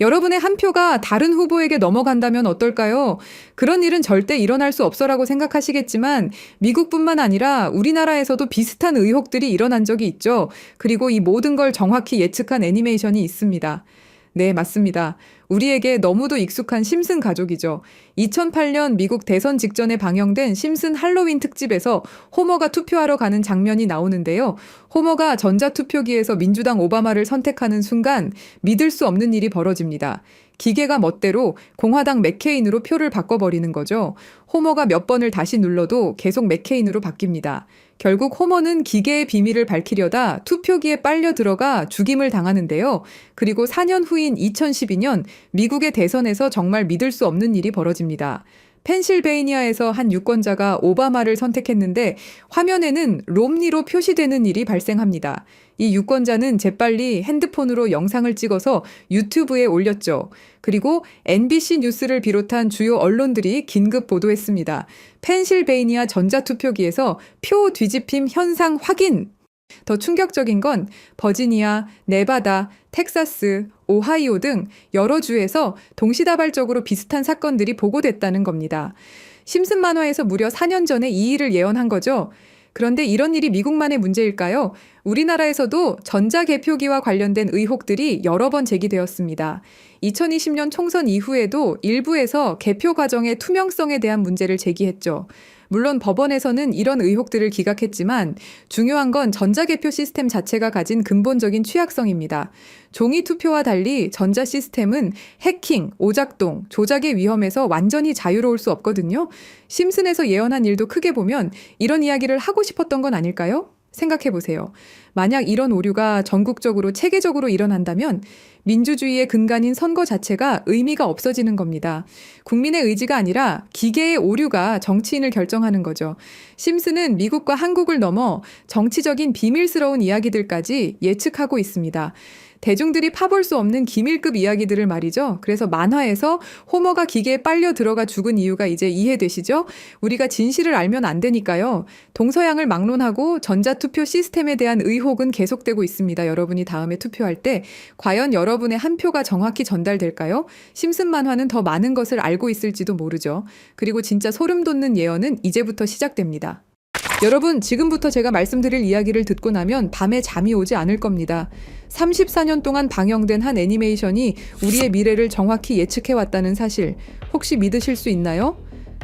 여러분의 한 표가 다른 후보에게 넘어간다면 어떨까요? 그런 일은 절대 일어날 수 없어라고 생각하시겠지만 미국뿐만 아니라 우리나라에서도 비슷한 의혹들이 일어난 적이 있죠. 그리고 이 모든 걸 정확히 예측한 애니메이션이 있습니다. 네, 맞습니다. 우리에게 너무도 익숙한 심슨 가족이죠. 2008년 미국 대선 직전에 방영된 심슨 할로윈 특집에서 호머가 투표하러 가는 장면이 나오는데요. 호머가 전자투표기에서 민주당 오바마를 선택하는 순간 믿을 수 없는 일이 벌어집니다. 기계가 멋대로 공화당 맥케인으로 표를 바꿔버리는 거죠. 호머가 몇 번을 다시 눌러도 계속 맥케인으로 바뀝니다. 결국 호머는 기계의 비밀을 밝히려다 투표기에 빨려 들어가 죽임을 당하는데요. 그리고 4년 후인 2012년 미국의 대선에서 정말 믿을 수 없는 일이 벌어집니다. 펜실베이니아에서 한 유권자가 오바마를 선택했는데 화면에는 롬니로 표시되는 일이 발생합니다. 이 유권자는 재빨리 핸드폰으로 영상을 찍어서 유튜브에 올렸죠. 그리고 NBC 뉴스를 비롯한 주요 언론들이 긴급 보도했습니다. 펜실베이니아 전자투표기에서 표 뒤집힘 현상 확인! 더 충격적인 건 버지니아, 네바다, 텍사스, 오하이오 등 여러 주에서 동시다발적으로 비슷한 사건들이 보고됐다는 겁니다. 심슨 만화에서 무려 4년 전에 이 일을 예언한 거죠. 그런데 이런 일이 미국만의 문제일까요? 우리나라에서도 전자 개표기와 관련된 의혹들이 여러 번 제기되었습니다. 2020년 총선 이후에도 일부에서 개표 과정의 투명성에 대한 문제를 제기했죠. 물론 법원에서는 이런 의혹들을 기각했지만 중요한 건 전자개표 시스템 자체가 가진 근본적인 취약성입니다. 종이 투표와 달리 전자 시스템은 해킹, 오작동, 조작의 위험에서 완전히 자유로울 수 없거든요. 심슨에서 예언한 일도 크게 보면 이런 이야기를 하고 싶었던 건 아닐까요? 생각해 보세요. 만약 이런 오류가 전국적으로 체계적으로 일어난다면 민주주의의 근간인 선거 자체가 의미가 없어지는 겁니다. 국민의 의지가 아니라 기계의 오류가 정치인을 결정하는 거죠. 심슨은 미국과 한국을 넘어 정치적인 비밀스러운 이야기들까지 예측하고 있습니다. 대중들이 파볼 수 없는 기밀급 이야기들을 말이죠. 그래서 만화에서 호머가 기계에 빨려 들어가 죽은 이유가 이제 이해되시죠? 우리가 진실을 알면 안 되니까요. 동서양을 막론하고 전자투표 시스템에 대한 의혹은 계속되고 있습니다. 여러분이 다음에 투표할 때 과연 여러분의 한 표가 정확히 전달될까요? 심슨 만화는 더 많은 것을 알고 있을지도 모르죠. 그리고 진짜 소름 돋는 예언은 이제부터 시작됩니다. 여러분, 지금부터 제가 말씀드릴 이야기를 듣고 나면 밤에 잠이 오지 않을 겁니다. 34년 동안 방영된 한 애니메이션이 우리의 미래를 정확히 예측해왔다는 사실, 혹시 믿으실 수 있나요?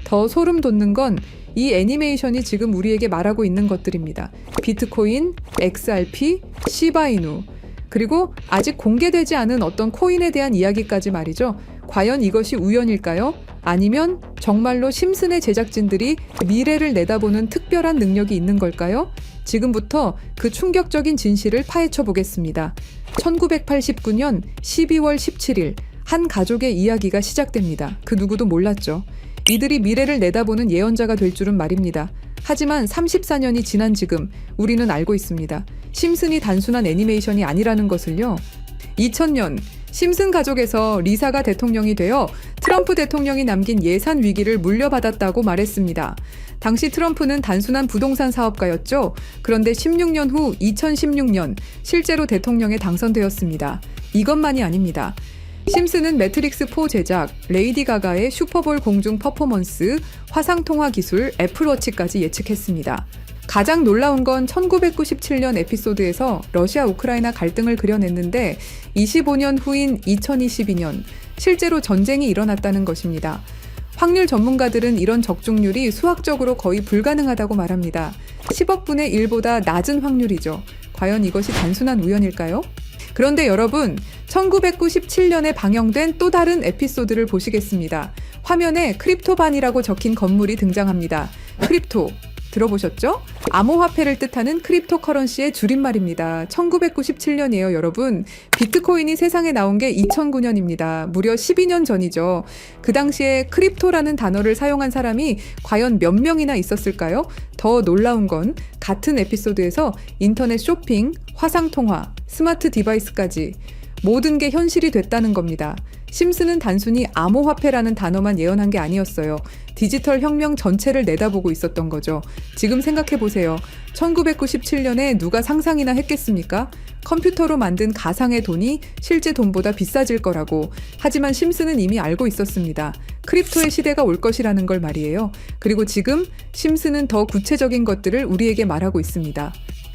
더 소름 돋는 건 이 애니메이션이 지금 우리에게 말하고 있는 것들입니다. 비트코인, XRP, 시바이누, 그리고 아직 공개되지 않은 어떤 코인에 대한 이야기까지 말이죠. 과연 이것이 우연일까요? 아니면 정말로 심슨의 제작진들이 미래를 내다보는 특별한 능력이 있는 걸까요? 지금부터 그 충격적인 진실을 파헤쳐 보겠습니다. 1989년 12월 17일 한 가족의 이야기가 시작됩니다. 그 누구도 몰랐죠. 이들이 미래를 내다보는 예언자가 될 줄은 말입니다. 하지만 34년이 지난 지금 우리는 알고 있습니다. 심슨이 단순한 애니메이션이 아니라는 것을요. 2000년 심슨 가족에서 리사가 대통령이 되어 트럼프 대통령이 남긴 예산 위기를 물려받았다고 말했습니다. 당시 트럼프는 단순한 부동산 사업가였죠. 그런데 16년 후 2016년 실제로 대통령에 당선되었습니다. 이것만이 아닙니다. 심슨은 매트릭스 4 제작, 레이디 가가의 슈퍼볼 공중 퍼포먼스, 화상통화 기술, 애플워치까지 예측했습니다. 가장 놀라운 건 1997년 에피소드에서 러시아 우크라이나 갈등을 그려냈는데 25년 후인 2022년 실제로 전쟁이 일어났다는 것입니다. 확률 전문가들은 이런 적중률이 수학적으로 거의 불가능하다고 말합니다. 10억 분의 1보다 낮은 확률이죠. 과연 이것이 단순한 우연일까요? 그런데 여러분, 1997년에 방영된 또 다른 에피소드를 보시겠습니다. 화면에 크립토반이라고 적힌 건물이 등장합니다. 크립토. 들어보셨죠? 암호화폐를 뜻하는 크립토 커런시의 줄임말입니다. 1997년이에요, 여러분. 비트코인이 세상에 나온 게 2009년입니다. 무려 12년 전이죠. 그 당시에 크립토라는 단어를 사용한 사람이 과연 몇 명이나 있었을까요? 더 놀라운 건 같은 에피소드에서 인터넷 쇼핑, 화상통화, 스마트 디바이스까지 모든 게 현실이 됐다는 겁니다. 심스는 단순히 암호화폐라는 단어만 예언한 게 아니었어요. 디지털 혁명 전체를 내다보고 있었던 거죠. 지금 생각해 보세요. 1997년에 누가 상상이나 했겠습니까? 컴퓨터로 만든 가상의 돈이 실제 돈보다 비싸질 거라고. 하지만 심스는 이미 알고 있었습니다. 크립토의 시대가 올 것이라는 걸 말이에요. 그리고 지금 심스는 더 구체적인 것들을 우리에게 말하고 있습니다.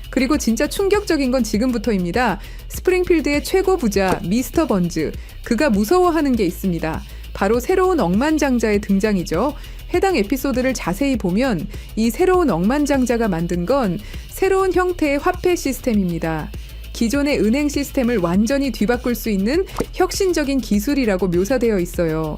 그리고 진짜 충격적인 건 지금부터입니다. 스프링필드의 최고 부자 미스터 번즈. 그가 무서워하는 게 있습니다. 바로 새로운 억만장자의 등장이죠. 해당 에피소드를 자세히 보면 이 새로운 억만장자가 만든 건 새로운 형태의 화폐 시스템입니다. 기존의 은행 시스템을 완전히 뒤바꿀 수 있는 혁신적인 기술이라고 묘사되어 있어요.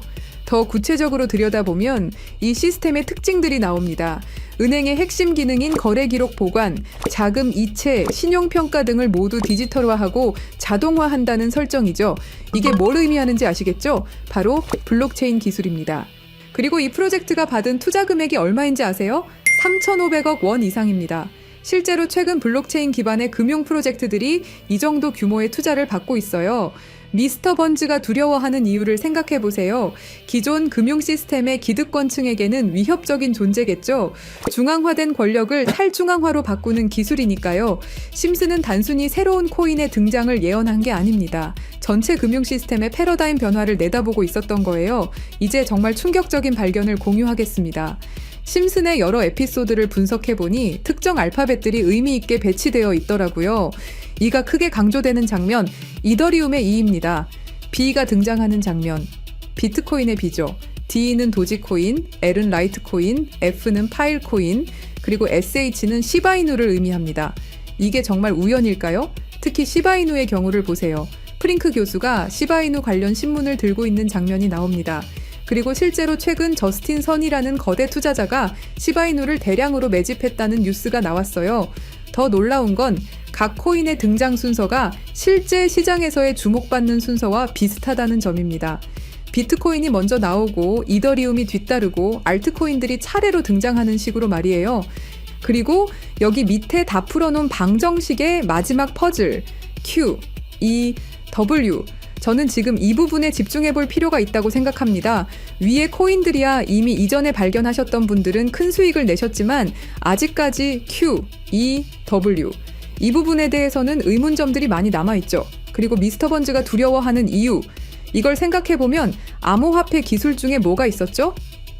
더 구체적으로 들여다보면 이 시스템의 특징들이 나옵니다. 은행의 핵심 기능인 거래 기록 보관, 자금 이체, 신용 평가 등을 모두 디지털화하고 자동화한다는 설정이죠. 이게 뭘 의미하는지 아시겠죠? 바로 블록체인 기술입니다. 그리고 이 프로젝트가 받은 투자 금액이 얼마인지 아세요? 3,500억 원 이상입니다. 실제로 최근 블록체인 기반의 금융 프로젝트들이 이 정도 규모의 투자를 받고 있어요. 미스터 번즈가 두려워하는 이유를 생각해 보세요. 기존 금융 시스템의 기득권층에게는 위협적인 존재겠죠. 중앙화된 권력을 탈중앙화로 바꾸는 기술이니까요. 심스는 단순히 새로운 코인의 등장을 예언한 게 아닙니다. 전체 금융 시스템의 패러다임 변화를 내다보고 있었던 거예요. 이제 정말 충격적인 발견을 공유하겠습니다. 심슨의 여러 에피소드를 분석해보니 특정 알파벳들이 의미 있게 배치되어 있더라고요. 이가 크게 강조되는 장면, 이더리움의 이입니다. B가 등장하는 장면, 비트코인의 B죠. D는 도지코인, L은 라이트코인, F는 파일코인, 그리고 SH는 시바이누를 의미합니다. 이게 정말 우연일까요? 특히 시바이누의 경우를 보세요. 프링크 교수가 시바이누 관련 신문을 들고 있는 장면이 나옵니다. 그리고 실제로 최근 저스틴 선이라는 거대 투자자가 시바이누를 대량으로 매집했다는 뉴스가 나왔어요. 더 놀라운 건 각 코인의 등장 순서가 실제 시장에서의 주목받는 순서와 비슷하다는 점입니다. 비트코인이 먼저 나오고 이더리움이 뒤따르고 알트코인들이 차례로 등장하는 식으로 말이에요. 그리고 여기 밑에 다 풀어놓은 방정식의 마지막 퍼즐 Q, E, W 저는 지금 이 부분에 집중해 볼 필요가 있다고 생각합니다. 위에 코인들이야 이미 이전에 발견하셨던 분들은 큰 수익을 내셨지만 아직까지 Q, E, W 이 부분에 대해서는 의문점들이 많이 남아있죠. 그리고 미스터 번즈가 두려워하는 이유 이걸 생각해 보면 암호화폐 기술 중에 뭐가 있었죠?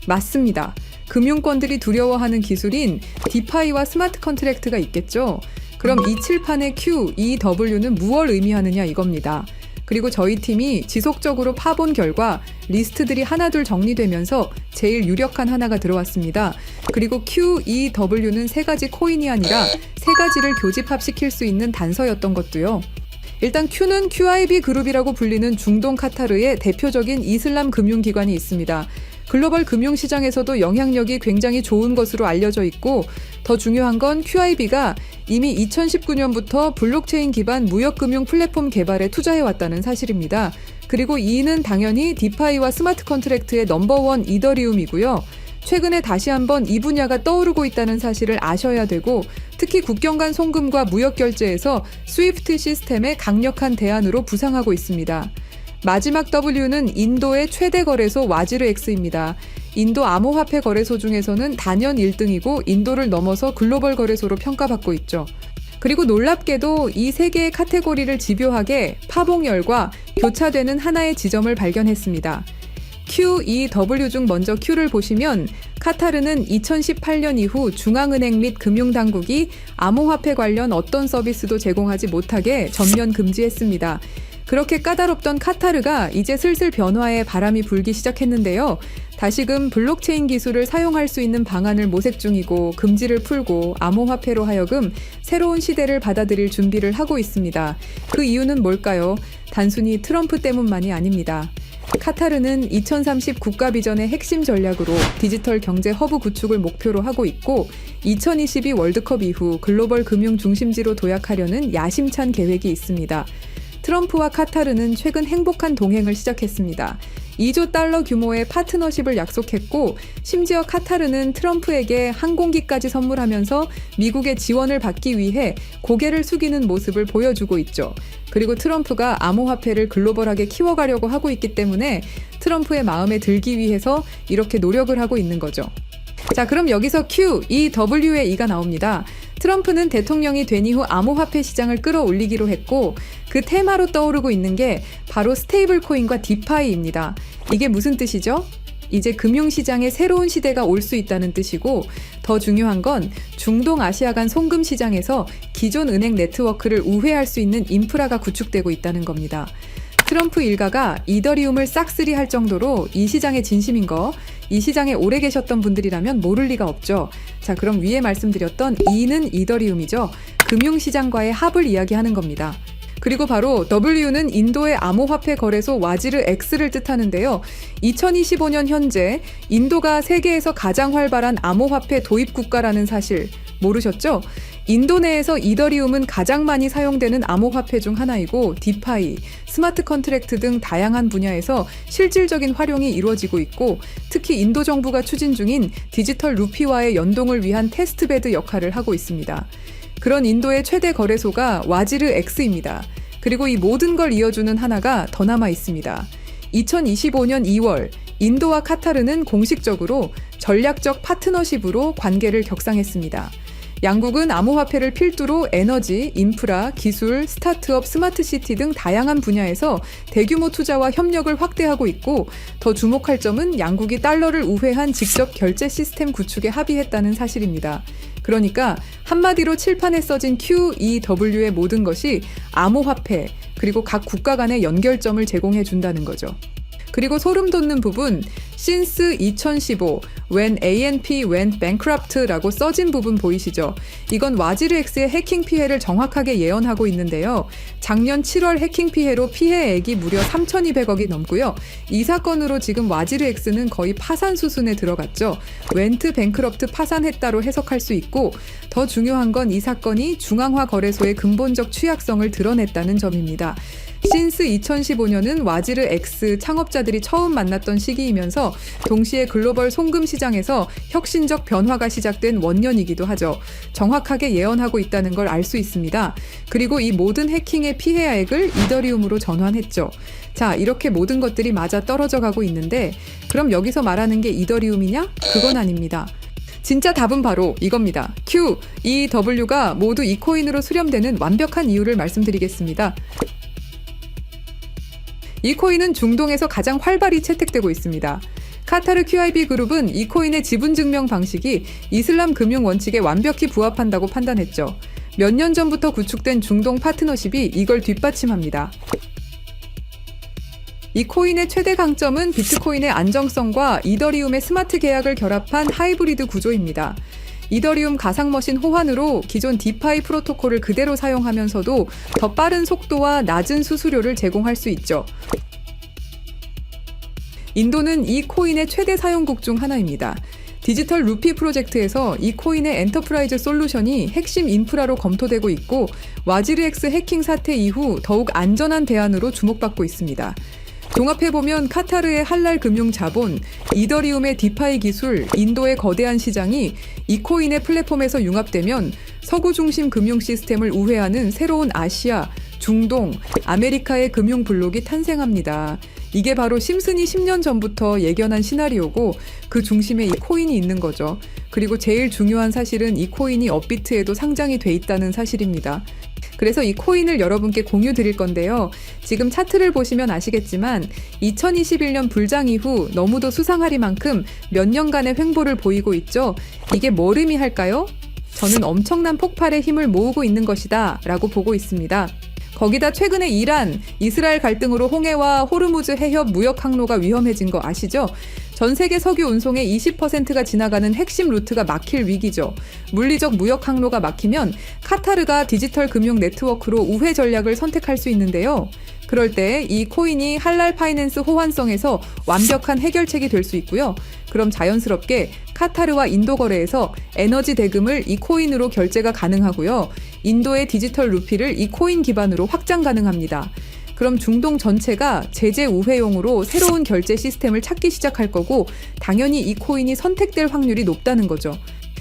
맞습니다. 금융권들이 두려워하는 기술인 디파이와 스마트 컨트랙트가 있겠죠. 그럼 이 칠판의 Q, E, W는 무엇을 의미하느냐 이겁니다. 그리고 저희 팀이 지속적으로 파본 결과 리스트들이 하나둘 정리되면서 제일 유력한 하나가 들어왔습니다. 그리고 Q, E, W는 세 가지 코인이 아니라 세 가지를 교집합시킬 수 있는 단서였던 것도요. 일단 Q는 QIB 그룹이라고 불리는 중동 카타르의 대표적인 이슬람 금융기관이 있습니다. 글로벌 금융시장에서도 영향력이 굉장히 좋은 것으로 알려져 있고 더 중요한 건 QIB가 이미 2019년부터 블록체인 기반 무역금융 플랫폼 개발에 투자해왔다는 사실입니다. 그리고 이는 당연히 디파이와 스마트 컨트랙트의 넘버원 이더리움이고요. 최근에 다시 한번 이 분야가 떠오르고 있다는 사실을 아셔야 되고 특히 국경 간 송금과 무역 결제에서 스위프트 시스템의 강력한 대안으로 부상하고 있습니다. 마지막 W는 인도의 최대 거래소 와지르엑스입니다. 인도 암호화폐 거래소 중에서는 단연 1등이고 인도를 넘어서 글로벌 거래소로 평가받고 있죠. 그리고 놀랍게도 이 세 개의 카테고리를 집요하게 파봉열과 교차되는 하나의 지점을 발견했습니다. Q, E, W 중 먼저 Q를 보시면 카타르는 2018년 이후 중앙은행 및 금융당국이 암호화폐 관련 어떤 서비스도 제공하지 못하게 전면 금지했습니다. 그렇게 까다롭던 카타르가 이제 슬슬 변화의 바람이 불기 시작했는데요. 다시금 블록체인 기술을 사용할 수 있는 방안을 모색 중이고 금지를 풀고 암호화폐로 하여금 새로운 시대를 받아들일 준비를 하고 있습니다. 그 이유는 뭘까요? 단순히 트럼프 때문만이 아닙니다. 카타르는 2030 국가 비전의 핵심 전략으로 디지털 경제 허브 구축을 목표로 하고 있고 2022 월드컵 이후 글로벌 금융 중심지로 도약하려는 야심찬 계획이 있습니다. 트럼프와 카타르는 최근 행복한 동행을 시작했습니다. 2조 달러 규모의 파트너십을 약속했고 심지어 카타르는 트럼프에게 항공기까지 선물하면서 미국의 지원을 받기 위해 고개를 숙이는 모습을 보여주고 있죠. 그리고 트럼프가 암호화폐를 글로벌하게 키워가려고 하고 있기 때문에 트럼프의 마음에 들기 위해서 이렇게 노력을 하고 있는 거죠. 자, 그럼 여기서 Q, E, W의 E가 나옵니다. 트럼프는 대통령이 된 이후 암호화폐 시장을 끌어올리기로 했고 그 테마로 떠오르고 있는 게 바로 스테이블 코인과 디파이입니다. 이게 무슨 뜻이죠? 이제 금융시장에 새로운 시대가 올 수 있다는 뜻이고 더 중요한 건 중동 아시아 간 송금 시장에서 기존 은행 네트워크를 우회할 수 있는 인프라가 구축되고 있다는 겁니다. 트럼프 일가가 이더리움을 싹쓸이 할 정도로 이 시장에 진심인 거, 이 시장에 오래 계셨던 분들이라면 모를 리가 없죠. 자, 그럼 위에 말씀드렸던 E는 이더리움이죠. 금융시장과의 합을 이야기하는 겁니다. 그리고 바로 W는 인도의 암호화폐 거래소 와지르 X를 뜻하는데요. 2025년 현재 인도가 세계에서 가장 활발한 암호화폐 도입 국가라는 사실 모르셨죠? 인도 내에서 이더리움은 가장 많이 사용되는 암호화폐 중 하나이고 디파이, 스마트 컨트랙트 등 다양한 분야에서 실질적인 활용이 이루어지고 있고 특히 인도 정부가 추진 중인 디지털 루피와의 연동을 위한 테스트베드 역할을 하고 있습니다. 그런 인도의 최대 거래소가 와지르 X입니다. 그리고 이 모든 걸 이어주는 하나가 더 남아 있습니다. 2025년 2월 인도와 카타르는 공식적으로 전략적 파트너십으로 관계를 격상했습니다. 양국은 암호화폐를 필두로 에너지, 인프라, 기술, 스타트업, 스마트시티 등 다양한 분야에서 대규모 투자와 협력을 확대하고 있고 더 주목할 점은 양국이 달러를 우회한 직접 결제 시스템 구축에 합의했다는 사실입니다. 그러니까 한마디로 칠판에 써진 QEW의 모든 것이 암호화폐 그리고 각 국가 간의 연결점을 제공해 준다는 거죠. 그리고 소름 돋는 부분 since 2015 when ANP went bankrupt라고 써진 부분 보이시죠? 이건 와지르 X의 해킹 피해를 정확하게 예언하고 있는데요. 작년 7월 해킹 피해로 피해액이 무려 3,200억이 넘고요. 이 사건으로 지금 와지르 X는 거의 파산 수순에 들어갔죠. 웬트 뱅크럽트 파산했다로 해석할 수 있고 더 중요한 건 이 사건이 중앙화 거래소의 근본적 취약성을 드러냈다는 점입니다. 신스 2015년은 와지르 X 창업자들이 처음 만났던 시기이면서 동시에 글로벌 송금 시장에서 혁신적 변화가 시작된 원년이기도 하죠. 정확하게 예언하고 있다는 걸 알 수 있습니다. 그리고 이 모든 해킹의 피해액을 이더리움으로 전환했죠. 자, 이렇게 모든 것들이 맞아 떨어져 가고 있는데 그럼 여기서 말하는 게 이더리움이냐? 그건 아닙니다. 진짜 답은 바로 이겁니다. Q, E, W가 모두 이 코인으로 수렴되는 완벽한 이유를 말씀드리겠습니다. 이 코인은 중동에서 가장 활발히 채택되고 있습니다. 카타르 QIB 그룹은 이 코인의 지분 증명 방식이 이슬람 금융 원칙에 완벽히 부합한다고 판단했죠. 몇 년 전부터 구축된 중동 파트너십이 이걸 뒷받침합니다. 이 코인의 최대 강점은 비트코인의 안정성과 이더리움의 스마트 계약을 결합한 하이브리드 구조입니다. 이더리움 가상머신 호환으로 기존 디파이 프로토콜을 그대로 사용하면서도 더 빠른 속도와 낮은 수수료를 제공할 수 있죠. 인도는 이 코인의 최대 사용국 중 하나입니다. 디지털 루피 프로젝트에서 이 코인의 엔터프라이즈 솔루션이 핵심 인프라로 검토되고 있고 와지르엑스 해킹 사태 이후 더욱 안전한 대안으로 주목받고 있습니다. 종합해보면 카타르의 할랄 금융 자본, 이더리움의 디파이 기술, 인도의 거대한 시장이 이코인의 플랫폼에서 융합되면 서구 중심 금융 시스템을 우회하는 새로운 아시아, 중동, 아메리카의 금융 블록이 탄생합니다. 이게 바로 심슨이 10년 전부터 예견한 시나리오고 그 중심에 이 코인이 있는 거죠. 그리고 제일 중요한 사실은 이 코인이 업비트에도 상장이 돼 있다는 사실입니다. 그래서 이 코인을 여러분께 공유 드릴 건데요. 지금 차트를 보시면 아시겠지만 2021년 불장 이후 너무도 수상하리만큼 몇 년간의 횡보를 보이고 있죠. 이게 뭘 의미할까요? 저는 엄청난 폭발의 힘을 모으고 있는 것이다 라고 보고 있습니다. 거기다 최근에 이란, 이스라엘 갈등으로 홍해와 호르무즈 해협 무역 항로가 위험해진 거 아시죠? 전 세계 석유 운송의 20%가 지나가는 핵심 루트가 막힐 위기죠. 물리적 무역 항로가 막히면 카타르가 디지털 금융 네트워크로 우회 전략을 선택할 수 있는데요. 그럴 때 이 코인이 할랄 파이낸스 호환성에서 완벽한 해결책이 될 수 있고요. 그럼 자연스럽게 카타르와 인도 거래에서 에너지 대금을 이 코인으로 결제가 가능하고요. 인도의 디지털 루피를 이 코인 기반으로 확장 가능합니다. 그럼 중동 전체가 제재 우회용으로 새로운 결제 시스템을 찾기 시작할 거고 당연히 이 코인이 선택될 확률이 높다는 거죠.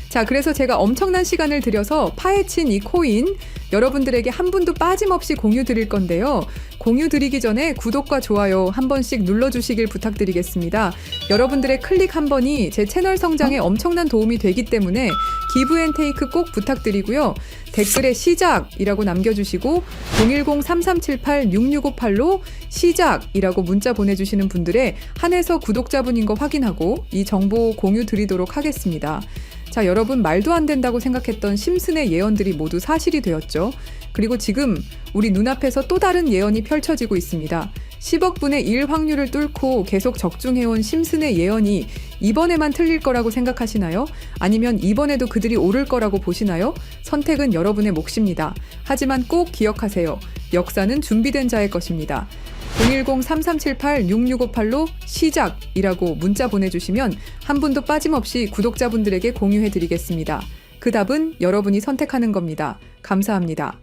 자, 그래서 제가 엄청난 시간을 들여서 파헤친 이 코인 여러분들에게 한 분도 빠짐없이 공유 드릴 건데요. 공유 드리기 전에 구독과 좋아요 한 번씩 눌러주시길 부탁드리겠습니다. 여러분들의 클릭 한 번이 제 채널 성장에 엄청난 도움이 되기 때문에 기브 앤 테이크 꼭 부탁드리고요. 댓글에 시작이라고 남겨주시고 010-3378-6658로 시작이라고 문자 보내주시는 분들의 한해서 구독자분인 거 확인하고 이 정보 공유 드리도록 하겠습니다. 자, 여러분 말도 안 된다고 생각했던 심슨의 예언들이 모두 사실이 되었죠. 그리고 지금 우리 눈앞에서 또 다른 예언이 펼쳐지고 있습니다. 10억 분의 1 확률을 뚫고 계속 적중해온 심슨의 예언이 이번에만 틀릴 거라고 생각하시나요? 아니면 이번에도 그들이 오를 거라고 보시나요? 선택은 여러분의 몫입니다. 하지만 꼭 기억하세요. 역사는 준비된 자의 것입니다. 010-3378-6658로 시작이라고 문자 보내주시면 한 분도 빠짐없이 구독자분들에게 공유해 드리겠습니다. 그 답은 여러분이 선택하는 겁니다. 감사합니다.